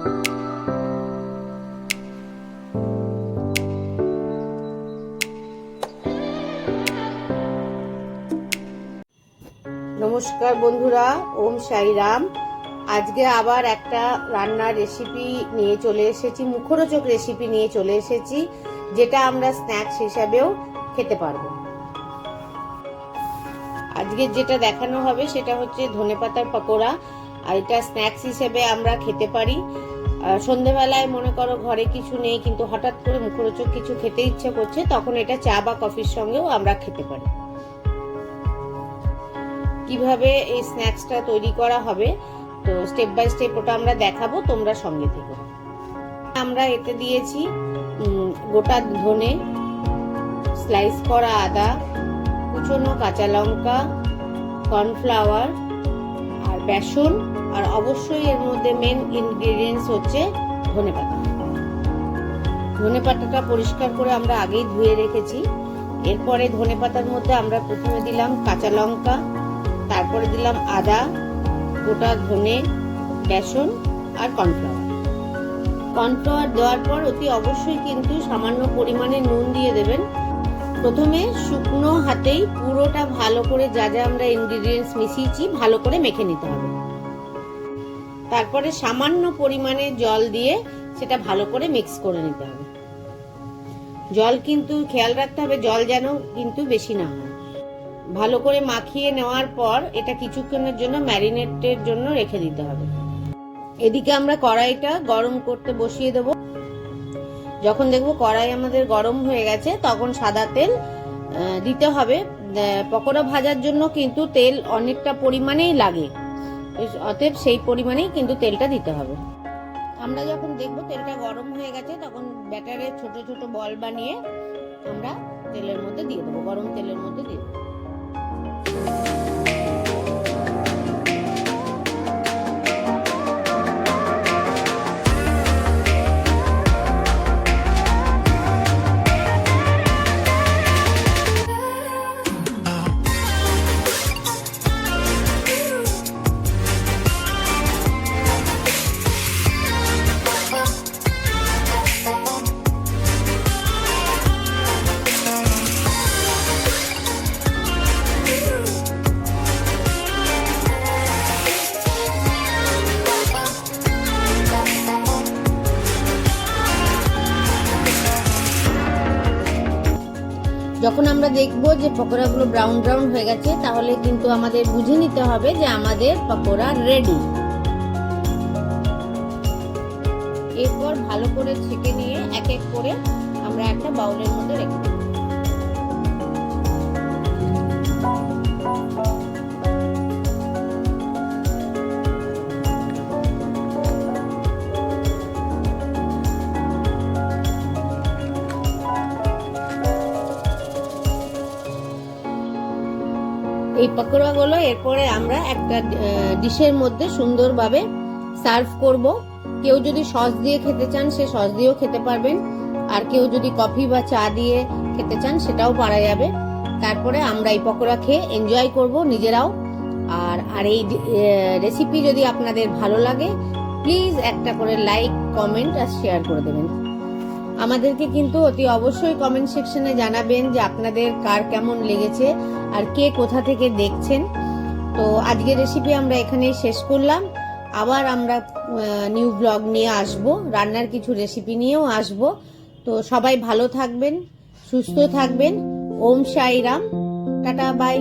নমস্কার বন্ধুরা, ওম সাইরাম আজকে আবার একটা রান্নার রেসিপি নিয়ে চলে এসেছি, মুখরোচক রেসিপি নিয়ে চলে এসেছি, যেটা আমরা স্ন্যাক্স হিসাবেও খেতে পারব। আজকে যেটা দেখানো হবে সেটা হচ্ছে ধনেপাতার পকোড়া। আর এটা স্ন্যাক্স হিসেবে আমরা খেতে পারি। সন্ধেবেলায় মনে করো ঘরে কিছু নেই, কিন্তু হঠাৎ করে মুখরোচক কিছু খেতে ইচ্ছে করছে, তখন এটা চা বা কফির সঙ্গেও আমরা খেতে পারি। কীভাবে এই স্ন্যাক্সটা তৈরি করা হবে, তো স্টেপ বাই স্টেপ ওটা আমরা দেখাবো, তোমরা সঙ্গে থেকো। আমরা এতে দিয়েছি গোটা ধনে স্লাইস করা আদা, কুচনো কাঁচা লঙ্কা কর্নফ্লাওয়ার বেসন আর অবশ্যই এর মধ্যে মেন ইনগ্রেডিয়েন্টস হচ্ছে ধনে পাতা। ধনে পাতাটা পরিষ্কার করে আমরা আগেই ধুয়ে রেখেছি। এরপরে ধনে পাতার মধ্যে আমরা প্রথমে দিলাম কাঁচা লঙ্কা, তারপরে দিলাম আদা, গোটা ধনে, বেসন আর কর্নফ্লাওয়ার। কর্নফ্লাওয়ার দেওয়ার পর অতি অবশ্যই কিন্তু সামান্য পরিমাণে নুন দিয়ে দেবেন। প্রথমে শুকনো হাতেই পুরোটা ভালো করে যা যা আমরা ইনগ্রিডিয়েন্টস মিশিয়েছি, ভালো করে মেখে নিতে হবে। তারপরে সামান্য পরিমাণে জল দিয়ে সেটা ভালো করে মিক্স করে নিতে হবে। জল কিন্তু খেয়াল রাখতে হবে, জল যেন কিন্তু বেশি না হয়। ভালো করে মাখিয়ে নেওয়ার পর এটা কিছুক্ষণের জন্য ম্যারিনেটের জন্য রেখে দিতে হবে। এদিকে আমরা কড়াইটা গরম করতে বসিয়ে দেব। যখন দেখব কড়াই আমাদের গরম হয়ে গেছে, তখন সাদা তেল দিতে হবে। পকোড়া ভাজার জন্য কিন্তু তেল অনেকটা পরিমাণেই লাগে। অতএব সেই পরিমাণেই কিন্তু তেলটা দিতে হবে। আমরা যখন দেখব তেলটা গরম হয়ে গেছে, তখন ব্যাটারে ছোট ছোট বল বানিয়ে আমরা তেলের মধ্যে দিয়ে দেবো, গরম তেলের মধ্যে দিয়ে দেবো। যখন আমরা দেখব যে পকোড়াগুলো ব্রাউন ব্রাউন হয়ে গেছে, তাহলে কিন্তু আমাদের বুঝে নিতে হবে যে আমাদের পকোড়া রেডি এরপর ভালো করে ছেঁকে নিয়ে এক এক করে আমরা একটা বাউলের মধ্যে রেখে এই পকোড়াগুলো এরপরে আমরা একটা ডিশের মধ্যে সুন্দরভাবে সার্ভ করব। কেউ যদি সস দিয়ে খেতে চান, সে সস দিয়েও খেতে পারবেন। আর কেউ যদি কফি বা চা দিয়ে খেতে চান, সেটাও পারা যাবে। তারপরে আমরা এই পকোড়া খেয়ে এনজয় করব নিজেরাও। আর আর এই রেসিপি যদি আপনাদের ভালো লাগে প্লিজ একটা করে লাইক কমেন্ট আর শেয়ার করে দেবেন। আমাদেরকে কিন্তু অতি অবশ্যই কমেন্ট সেকশনে জানাবেন যে আপনাদের কার কেমন লেগেছে আর কে কোথা থেকে দেখছেন। তো আজকের রেসিপি আমরা এখানেই শেষ করলাম। আবার আমরা নিউ ব্লগ নিয়ে আসব। রান্নার কিছু রেসিপি নিয়েও আসব। তো সবাই ভালো থাকবেন, সুস্থ থাকবেন। ওম সাইরাম টাটা বাই